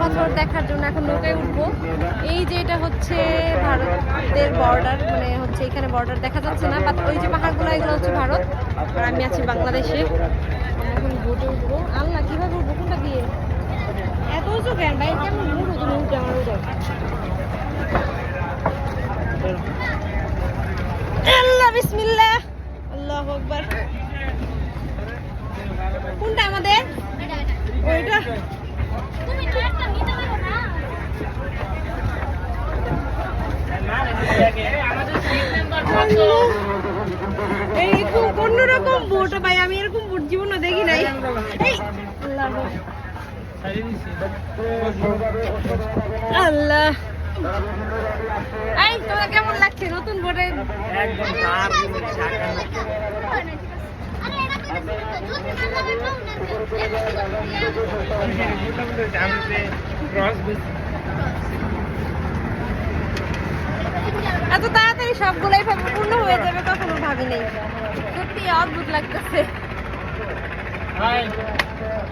পাথর দেখার জন্য এখন নৌকায় উঠবো। এই যে এটা হচ্ছে ভারতের বর্ডার মানে হচ্ছে এখানে বর্ডার দেখা যাচ্ছে না বাট ওই যে পাহাড়গুলো, এগুলো হচ্ছে ভারত। আর আমি আছি বাংলাদেশে। এখন বোটে উঠবো। আল্লাহ, কীভাবে উঠবো? কোনটা দিয়ে? এত উঁচু কেন? ভাই কেমন আমার উঠে। আল্লাহ, বিসমিল্লাহ। আল্লাহ আকবার। কোনটা আমাদের? এইরকম অন্যরকম বোট ভাই, আমি এরকম বোট জীবনে দেখি নাই। আল্লাহ। এই তোমার কেমন লাগছে নতুন বোটে আরে এটা তো যদি না লাগে না এত তাড়াতাড়ি সবগুলাই পূর্ণ হয়ে যাবে কখনো ভাবি নেই সত্যি অদ্ভুত লাগতেছে।